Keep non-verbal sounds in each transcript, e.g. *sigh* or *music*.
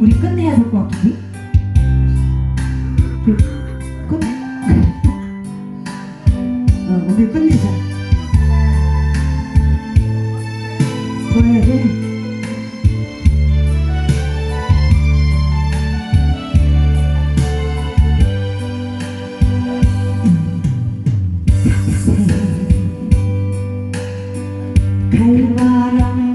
우리 끝내야 될 것 같은데? 그, 끝? 어, 우리 끝내자. 더 해야 돼? 갈바람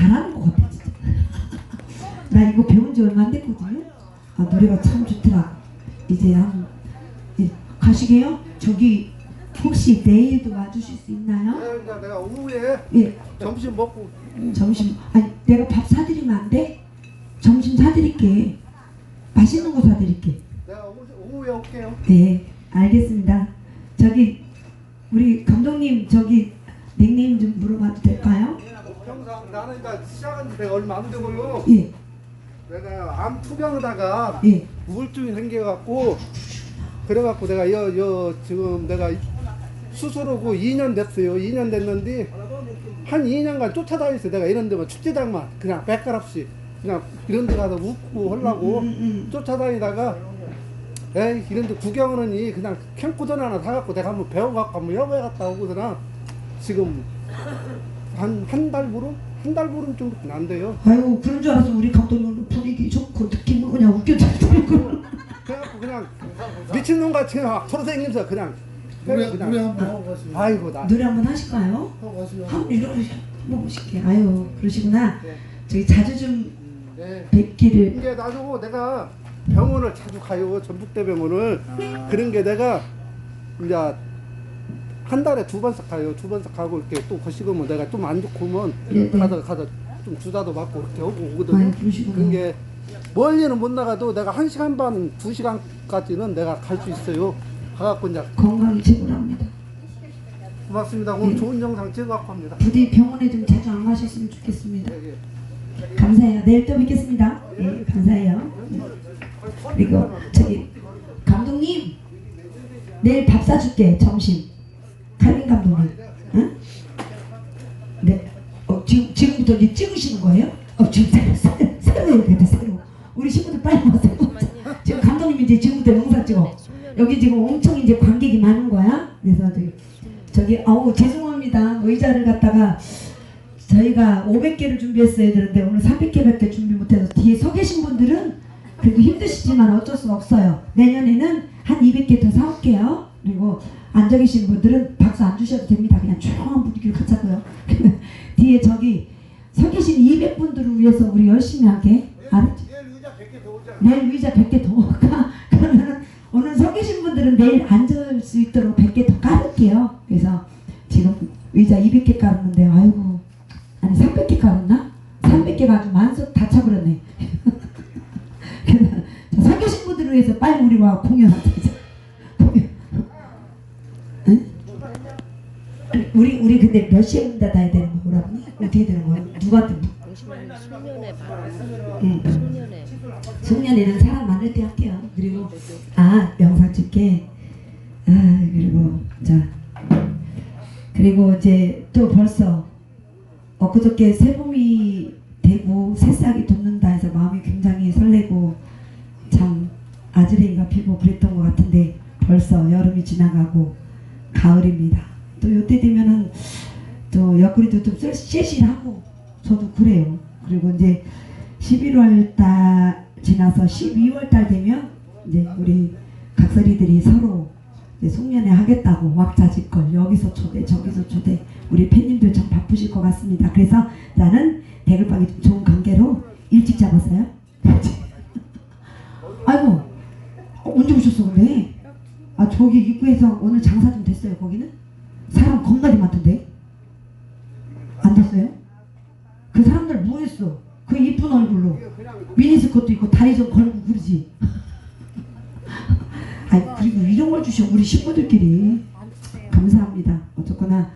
잘하는 것 같아 진짜 나 이거 배운 지 얼마 안 됐거든요. 아, 노래가 참 좋더라. 이제 한 예, 가시게요? 저기 혹시 내일도 와주실 수 있나요? 네, 이제 내가 오후에 예. 점심 먹고. 점심. 아니 내가 밥 사드리면 안 돼? 점심 사드릴게. 맛있는 거 사드릴게. 내가 오후, 오후에 올게요. 네 알겠습니다. 저기 우리 감독님 저기 나는 이제 시작한 지 얼마 안 되고요. 예, 내가 암 투병하다가 예. 우울증이 생겨갖고 그래갖고 내가 여, 여 지금 내가 수술하고 2년 됐어요. 2년 됐는데 한 2년간 쫓아다녔어요. 내가 이런 데만 축제장만 그냥 백가랍시 그냥 이런 데 가서 웃고 하려고 음, 음. 쫓아다니다가 에이 이런 데이 그냥 캠코던 하나 사갖고 내가 한번 배워갖고 한번 여보에 갔다 오고서나 지금 한 한달 보름? 한 달 보름 정도 안 돼요. 아유 그런 줄 알아서 우리 감독님 분위기 좋고 느낌은 그냥 웃겨주고 그래갖고 그냥 미친놈 같이 그냥 서로 생김서 그냥 노래 그냥 노래 한번 하고 가시면 아이고 나 노래 한번 하실까요? 하고 가시면 한번 이러고 한번 보실게요. 아유 그러시구나. 네. 저기 자주 좀 네. 뵙기를 이게 나중에 내가 병원을 자주 가요 전북대 병원을 아. 그런 게 내가 이제 한 달에 두 번씩 가요 두 번씩 가고 이렇게 또 거시고면 내가 좀 안 좋고면 네, 네. 가서 가서 좀 주사도 맞고 이렇게 오고 오거든요 아유 그러시구나. 그런 게 멀리는 못 나가도 내가 한 시간 반 두 시간까지는 내가 갈 수 있어요 가갖고 이제 건강이 최고랍니다. 고맙습니다 오늘 네. 좋은 영상 찍어갖고 합니다 부디 병원에 좀 자주 안 가셨으면 좋겠습니다. 예, 예. 감사해요. 내일 또 뵙겠습니다. 예, 감사해요. 그리고 저기 감독님 내일 밥 사줄게 점심. 칼빈 감독님. 응? 네. 어, 지금 지금부터 이제 찍으시는 거예요? 어 지금 새로 새로 새로. 우리 친구들 빨리 와서 *laughs* 지금 감독님 이제 지금부터 영상 찍어. 여기 지금 엄청 이제 관객이 많은 거야. 그래서 저기 저기 아우 죄송합니다. 의자를 갖다가 저희가 500개를 준비했어야 되는데 오늘 300개밖에 준비 못해서 뒤에 서 계신 분들은 그래도 힘드시지만 어쩔 수 없어요. 내년에는 한 200개 더 사올게요. 그리고 앉아 계신 분들은 박수 안 주셔도 됩니다. 그냥 조용한 분위기를 갖자고요. *laughs* 뒤에 저기 서 계신 200분들을 위해서 우리 열심히 하게 알았죠? 내일 의자 100개 더 오자 내일 의자 100개 더 가. *laughs* 그러면 오늘 서 계신 분들은 내일 앉을 수 있도록 100개 더 깔을게요. 그래서 지금 의자 200개 깔았는데 아이고 아니 300개 깔았나? 300개 가지고 만석 다 차버렸네. *laughs* 서 계신 분들을 위해서 빨리 우리 와 공연하자. 이제. 공연. 응? 아니, 우리 우리 근데 몇 시에 닫아야 되는 거야, 오라버니? 어떻게 되는 거야? 누구한테? 봐. 응. 숙면에. 송년회는 사람 많을 때 할게요. 그리고 아 영상 찍게. 아 그리고 자 그리고 이제 또 벌써 엊그저께 새봄이 되고 새싹이 돋는다 해서 마음이 굉장히 설레고 참 아즈레이가 피고 그랬던 것 같은데 벌써 여름이 지나가고 또 옆구리도 좀 쓸- 쎄실하고 저도 그래요. 그리고 이제 11월 달 지나서 12월 달 되면 이제 우리 각설이들이 서로 송년회 하겠다고 왁자지껄 여기서 초대 저기서 초대 우리 팬님들 참 바쁘실 것 같습니다. 그래서 나는 대글빵이 좀 좋은 관계로 일찍 잡았어요. *laughs* 아이고 어, 언제 오셨어 근데? 아 저기 입구에서 오늘 장사 좀 됐어요 거기는? 사람 겁나게 많던데? 안 됐어요? 그 사람들 뭐 했어? 그 이쁜 얼굴로 미니스커트 입고 다리 좀 걸고 그러지. *laughs* 아니 그리고 이런 걸 주셔 우리 식구들끼리 감사합니다. 어쨌거나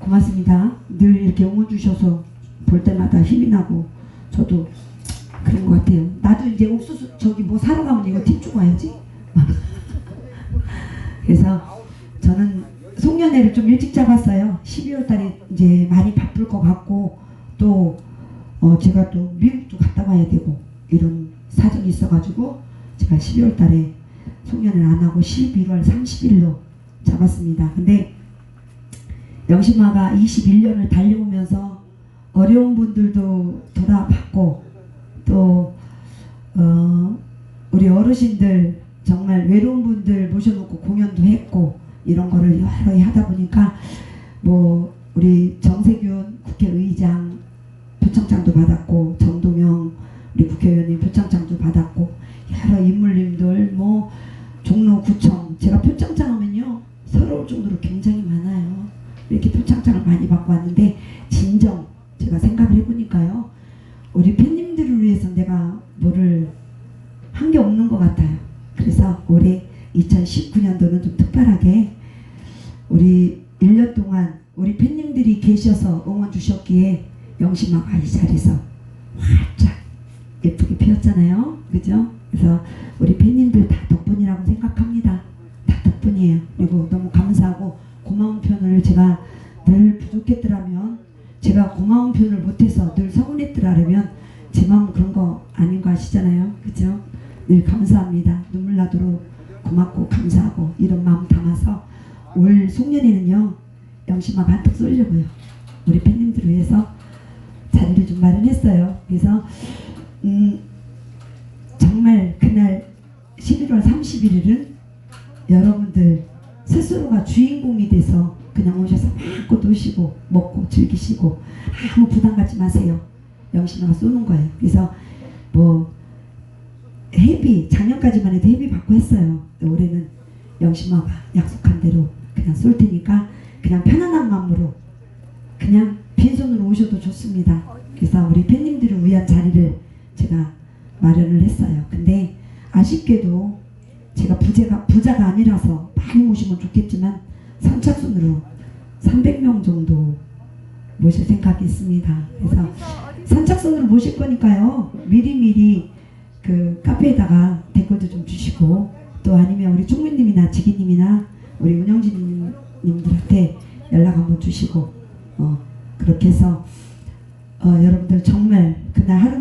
고맙습니다. 늘 이렇게 응원 주셔서 볼 때마다 힘이 나고 저도 그런 것 같아요. 나도 이제 옥수수 저기 뭐 사러 가면 이거 팁 와야지. *laughs* 그래서 저는 송년회를 좀 일찍 잡았어요. 12월 달에 이제 많이 바쁠 것 같고 또 어, 제가 또 미국도 갔다 와야 되고 이런 사정이 있어가지고 제가 12월 달에 송년회를 안 하고 11월 30일로 잡았습니다. 근데 영심아가 21년을 달려오면서 어려운 분들도 돌아봤고 또 어, 우리 어르신들 정말 외로운 분들 모셔놓고 공연도 했고 이런 거를 여러 하다 보니까 뭐 우리 정세균 국회의장 표창장도 받았고 정동영 우리 국회의원님 표창장도 받았고 여러 인물님들 뭐 종로구청. 제가 표창장 하면요 서러울 정도로 굉장히 많아요. 이렇게 표창장을 많이 받고 왔는데 진정 제가 생각을 해보니까요 우리 팬님들을 위해서 내가 뭐를 한 게 없는 것 같아요. 그래서 올해 2019년도는 좀 특별하게 영심아가 이 자리에서 활짝 예쁘게 피었잖아요. 그죠? 그래서 우리 팬님들 다 덕분이라고 생각합니다. 편이에요. 그리고 너무 감사하고 고마운 편을 제가 늘 부족했더라면 제가 고마운 편을 못해서 늘 서운했더라면 제 마음 그런 거 아닌 거 아시잖아요. 그죠? 늘 감사합니다. 눈물 나도록 고맙고 감사하고 이런 마음 담아서 올 송년회는요 영심아 반짝 쏠려고요. 우리 팬님들을 위해서 자리를 좀 마련했어요. 그래서 음, 정말 그날 11월 31일은 여러분들 스스로가 주인공이 돼서 그냥 오셔서 마음껏 노시고 먹고 즐기시고 아무 부담 갖지 마세요. 영신아가 쏘는 거예요. 그래서 뭐 회비 작년까지만 해도 회비 받고 했어요. 올해는 영심아가 약속한 대로 그냥 쏠 테니까 그냥 편안한 마음으로 그냥 빈손으로 오셔도 좋습니다. 그래서 우리 제가 마련을 했어요. 근데 아쉽게도 제가 부자가, 부자가 아니라서 많이 모시면 좋겠지만 선착순으로 300명 정도 모실 생각이 있습니다. 그래서 선착순으로 모실 거니까요. 미리미리 그 카페에다가 댓글도 좀 주시고 또 아니면 우리 총무님이나 지기님이나 우리 운영진님들한테 연락 한번 주시고 어 그렇게 해서 어 여러분들 정말 그날 하루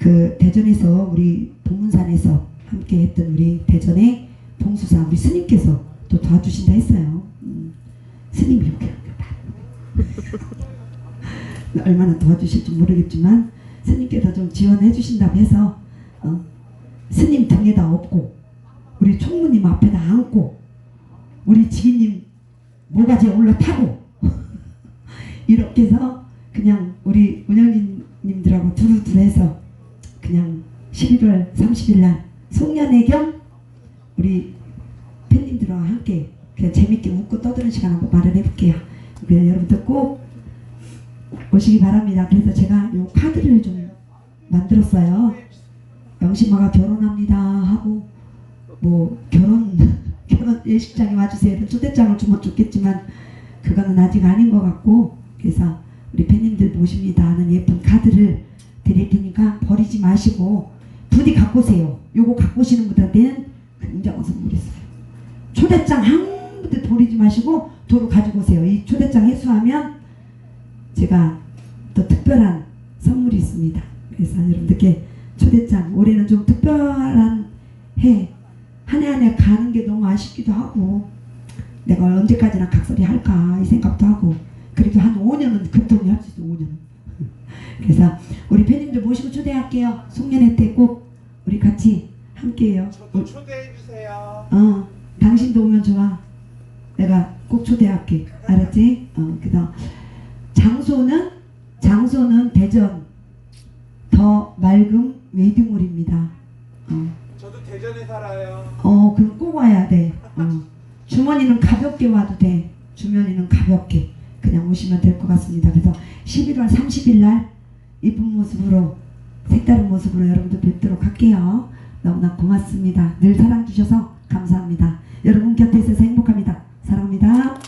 그 대전에서 우리 동문산에서 함께 했던 우리 대전의 봉수사 우리 스님께서 또 도와주신다 했어요. 음, 스님이 이렇게. *laughs* 얼마나 도와주실지 모르겠지만 스님께서 좀 지원해 주신다고 해서 어, 스님 등에다 업고 우리 총무님 앞에다 앉고 우리 지기님 모가지에 올라타고 *laughs* 이렇게 해서 그냥 우리 함께 그냥 재밌게 웃고 떠드는 시간 한번 마련해 볼게요. 그냥 여러분들 꼭 오시기 바랍니다. 그래서 제가 요 카드를 좀 만들었어요. 영심아가 결혼합니다 하고 뭐 결혼 *laughs* 결혼 예식장에 와주세요 이런 초대장을 주면 좋겠지만 그거는 아직 아닌 것 같고 그래서 우리 팬님들 모십니다 하는 예쁜 카드를 드릴 테니까 버리지 마시고 부디 갖고 오세요 요거 갖고 오시는 분들한테는 굉장한 선물이 있어요 초대장 한 분도 버리지 마시고 도로 가지고 오세요. 이 초대장 회수하면 제가 또 특별한 선물이 있습니다. 그래서 여러분들께 초대장 올해는 좀 특별한 해 한 해 한 해 가는 게 너무 아쉽기도 하고 내가 언제까지나 각설이 할까 이 생각도 하고 그래도 한 5년은 금통이 할 수 있어 5년은. 그래서 우리 팬님들 모시고 초대할게요. 송년회 때 꼭 우리 같이 함께해요. 저도 초대해 주세요. 어 당신도 오면 좋아 내가 꼭 초대할게 알았지? 어 그다음 장소는 장소는 대전 더 맑음 웨딩홀입니다 어. 저도 대전에 살아요. 어, 그럼 꼭 와야 돼. 어. 주머니는 가볍게 와도 돼. 주머니는 가볍게 그냥 오시면 될 것 같습니다. 그래서 11월 30일 날 이쁜 모습으로 색다른 모습으로 여러분들 뵙도록 할게요. 너무나 고맙습니다. 늘 사랑 주셔서 감사합니다. 여러분 곁에 있어서 행복합니다. 사랑합니다.